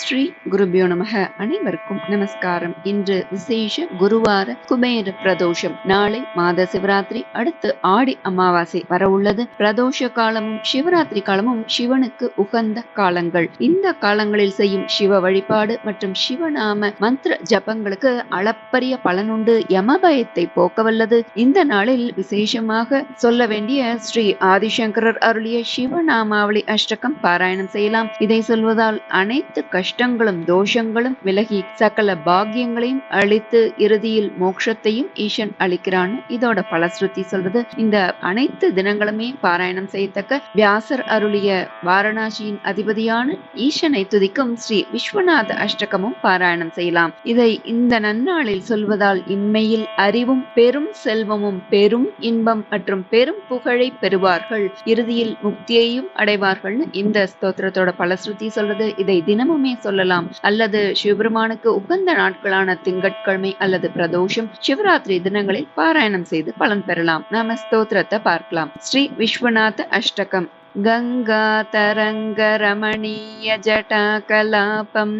ஸ்ரீ குருபியோ நமக. அனைவருக்கும் நமஸ்காரம். இன்று விசேஷ குருவார குபேர பிரதோஷம். நாளை மாத சிவராத்திரி. அடுத்து ஆடி அமாவாசை வர உள்ளது. பிரதோஷ காலமும் சிவராத்திரி காலமும் சிவனுக்கு உகந்த காலங்கள். இந்த காலங்களில் செய்யும் சிவ வழிபாடு மற்றும் சிவநாம மந்திர ஜபங்களுக்கு அளப்பரிய பலனுண்டு யமபயத்தை போக்க வல்லது இந்த நாளில் விசேஷமாக சொல்ல வேண்டிய ஸ்ரீ ஆதிசங்கரர் அருளிய சிவநாமாவளி அஷ்டகம் பாராயணம் செய்யலாம். இதை சொல்வதால் அனைத்து கஷ்டங்களும் தோஷங்களும் விலகி சகல பாக்கியங்களையும் அளித்து இறுதியில் மோட்சத்தையும் ஈசன் அளிக்கிறான்னு இதோட பலஸ்ருதி சொல்றது. இந்த அனைத்து தினங்களுமே பாராயணம் செய்யத்தக்க வியாசர் அருளிய வாரணாசியின் அதிபதியான ஈசனை துதிக்கும் ஸ்ரீ விஸ்வநாத அஷ்டகமும் பாராயணம் செய்யலாம். இதை இந்த நன்னாளில் சொல்வதால் இன்மையில் அறிவும் பெரும் செல்வமும் பெரும் இன்பம் மற்றும் பெரும் புகழை பெறுவார்கள். இறுதியில் முக்தியையும் அடைவார்கள் இந்த ஸ்தோத்திரத்தோட பலஸ்ருதி சொல்றது. இதை தினமுமே சொல்லலாம். அல்லது சிவபெருமானுக்கு உகந்த நாட்களான திங்கட்கிழமை அல்லது பிரதோஷம் சிவராத்திரி தினங்களில் பாராயணம் செய்து பலன் பெறலாம். நாம ஸ்தோத்திரத்தை பார்க்கலாம். ஸ்ரீ விஸ்வநாத அஷ்டகம். गङ्गातरङ्गरमणीयजटाकलापं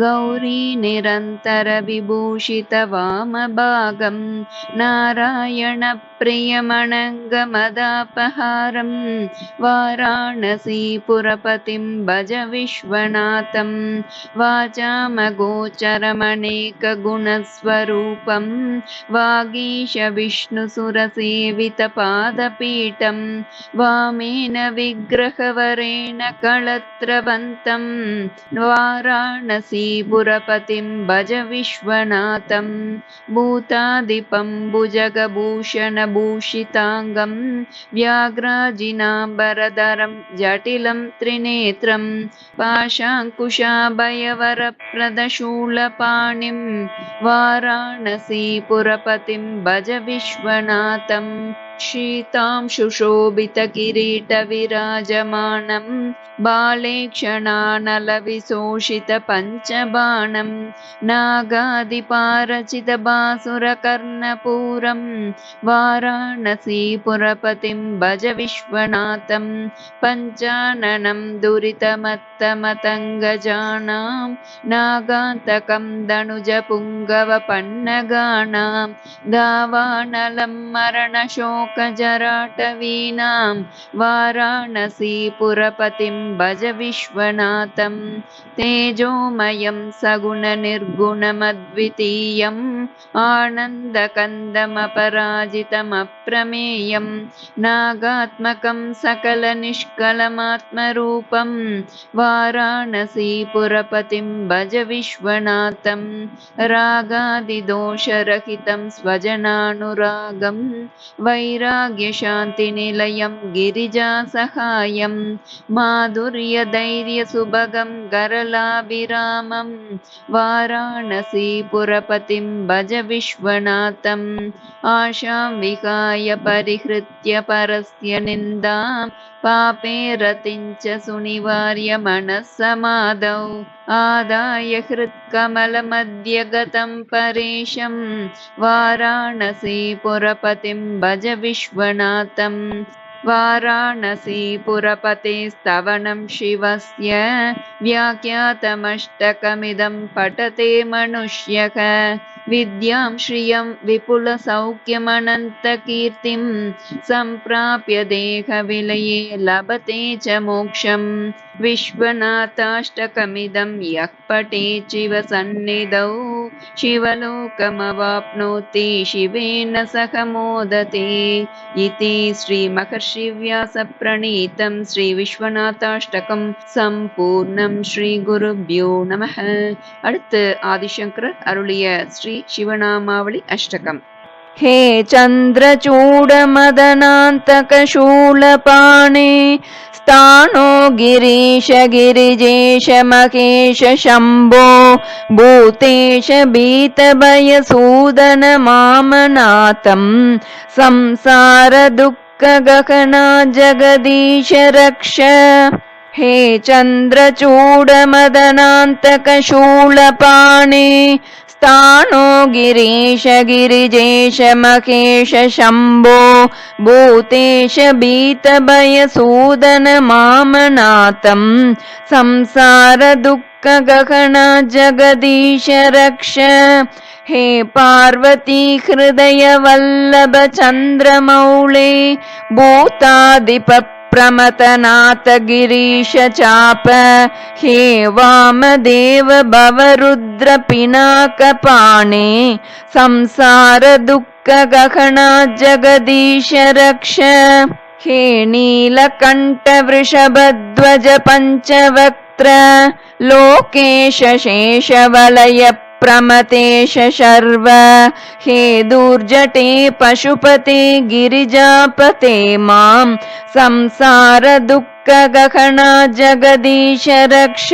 गौरीनिरन्तरविभूषितवामभागं नारायणप्रियमणङ्गमदापहारं वाराणसीपुरपतिं भज विश्वनाथं वाचामगोचरमनेकगुणस्वरूपं वागीशविष्णुसुरसेवितपादपीठं वामेन विग्रहवरेण कळत्रवन्तं वाराणसीपुरपतिं भज विश्वनाथं भूतादिपं भुजगभूषणभूषिताङ्गं व्याघ्राजिनाम्बरधरं जटिलं त्रिनेत्रं पाशाङ्कुशाभयवरप्रदशूलपाणिं वाराणसीपुरपतिं भज विश्वनाथम् शीतां शुशोभितकिरीटविराजमानं बालेक्षणानलविशोषितपञ्चबाणं नागादिपारचितबासुरकर्णपूरं वाराणसीपुरपतिं भज विश्वनाथं पञ्चाननं दुरितमत्तमतङ्गजानां नागान्तकं दनुजपुङ्गवपन्नगानां दावानलं मरणशोक शोकजराटवीनां वाराणसीपुरपतिं भज विश्वनाथं तेजोमयं सगुणनिर्गुणमद्वितीयम् आनन्दकन्दमपराजितमप्रमेयं नागात्मकं सकलनिष्कलमात्मरूपं वाराणसीपुरपतिं भज विश्वनाथं रागादिदोषरहितं स्वजनानुरागं वैराग्यशान्तिनिलयं गिरिजासहायं माधुर्यधैर्यसुभगं गरलाभिरामं वाराणसीपुरपतिं भज विश्वनाथम् आशां विहाय परिहृत्य परस्य निन्दां पापे रतिं च सुनिवार्य मनः समादौ आदाय हृत्कमलमध्यगतं परेशं वाराणसीपुरपतिं भज विश्वनाथम् वाराणसीपुरपतेस्तवनं शिवस्य व्याख्यातमष्टकमिदं पठते मनुष्यः। विद्यां श्रियं विपुलसौख्यमनन्तकीर्तिं सम्प्राप्य देहविलये लभते च मोक्षं विश्वनाथाष्टकमिदं यः पठेचिव सन्निधौ शिवलोकमवाप्नोति शिवेन सह मोदते इति श्रीमहर्षिव्यासप्रणीतं श्रीविश्वनाथाष्टकं सम्पूर्णं श्रीगुरुभ्यो நமः அடுத்து ஆதிசங்கரர் அருளிய ஸ்ரீ சிவநாமாவளி அஷ்டகம் हे चन्द्रचूडमदनान्तकशूलपाणे स्थाणो गिरीश गिरिजेश महेश शम्भो भूतेश भीतभयसूदन मामनाथं संसारदुःखगहना जगदीश रक्ष। हे चन्द्रचूडमदनान्तकशूलपाणे स्थाणो गिरीश गिरिजेश महेश शम्भो भूतेश भीतभयसूदन मामनाथम् संसार दुःखगहन जगदीश रक्ष हे पार्वती हृदय वल्लभ चन्द्रमौळे भूतादिप प्रमतनाथ गिरीश चाप हे वामदेव भवरुद्र पिनाकपाणे संसार दुःखगहना जगदीश रक्ष। हे नीलकण्ठ वृषभध्वज पञ्चवक्त्र लोकेश शेषवलय प्रमतेश शर्व हे दुर्जटे पशुपते गिरिजापते मां। संसार जगदीश रक्ष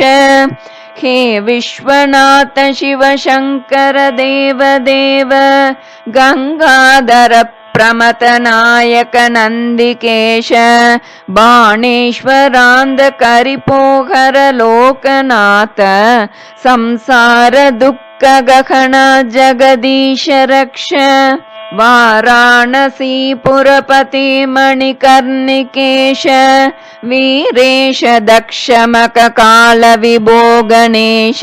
हे विश्वनाथ शिव शङ्कर देव देव। गङ्गाधर प्रमतनायक नन्दिकेश बाणेश्वरान्धकरिपोहर लोकनाथ। संसार दुःखगहन जगदीश रक्ष वाराणसीपुरपति मणिकर्णिकेश वीरेश दक्षमककालविभो गणेश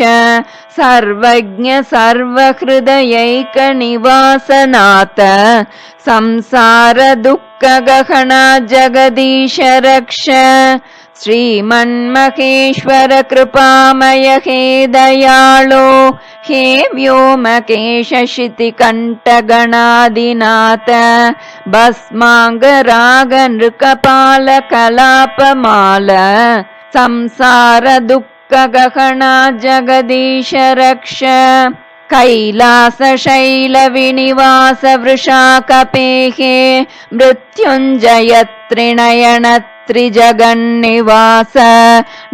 सर्वज्ञ सर्वहृदयैकनिवासनाथ संसार दुःखगहना जगदीश रक्ष श्रीमन्महेश्वर कृपामय हे दयाळो हे व्योमकेश शितिकण्ठगणादिनाथ भस्माङ्गराग नृकपाल कलापमाल संसार दुःखगहना जगदीश रक्ष कैलासशैलविनिवास वृषाकपेः मृत्युञ्जय त्रिनयन त्रिजगन्निवास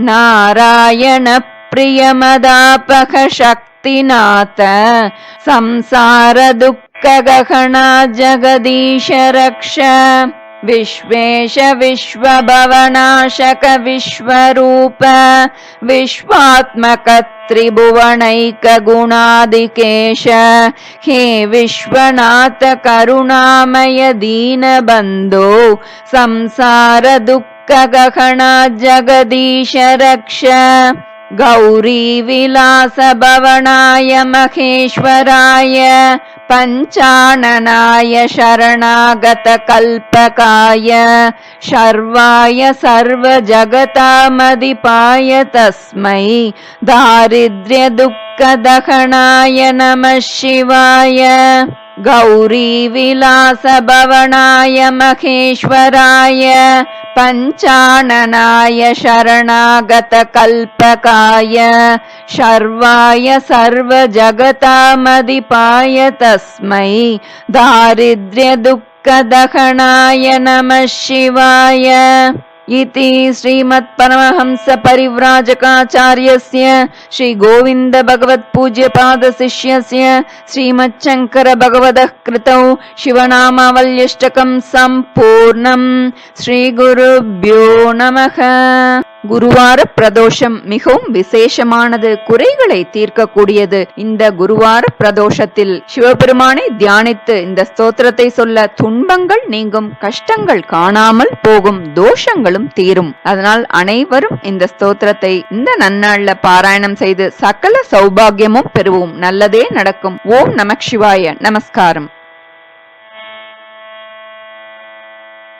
नारायण प्रियमदापह शक्तिनाथ संसार दुःखगहना जगदीश रक्ष विश्वेश विश्वभवनाशक विश्वरूप विश्वात्मक त्रिभुवनैकगुणादिकेश हे विश्वनाथ करुणामय दीनबन्धो संसार दुःखगहना जगदीश रक्ष गौरी विलास भवनाय महेश्वराय पञ्चाननाय शरणागत कल्पकाय शर्वाय सर्वजगतामधिपाय तस्मै दारिद्र्य दुःखदहनाय नमः शिवाय गौरी विलास भवनाय महेश्वराय पञ्चाननाय शरणागत कल्पकाय शर्वाय सर्वजगतामधिपाय तस्मै दारिद्र्य दुःखदहनाय नमः शिवाय इति श्रीमत्परमहंसपरिव्राजकाचार्यस्य श्रीगोविन्दभगवत्पूज्यपादशिष्यस्य श्रीमच्छङ्करभगवतः कृतौ शिवनामावल्यश्चकम् सम्पूर्णम् श्रीगुरुभ्यो नमः। குருவார பிரதோஷம் மிகவும் விசேஷமானது குறைகளை தீர்க்கக்கூடியது. இந்த குருவார பிரதோஷத்தில் சிவபெருமானை தியானித்து இந்த ஸ்தோத்திரத்தை சொல்ல துன்பங்கள் நீங்கும் கஷ்டங்கள் காணாமல் போகும் தோஷங்களும் தீரும். அதனால் அனைவரும் இந்த ஸ்தோத்திரத்தை இந்த நன்னாள்ல பாராயணம் செய்து சகல சௌபாகியமும் பெறுவோம். நல்லதே நடக்கும். ஓம் நமக் சிவாய. நமஸ்காரம்.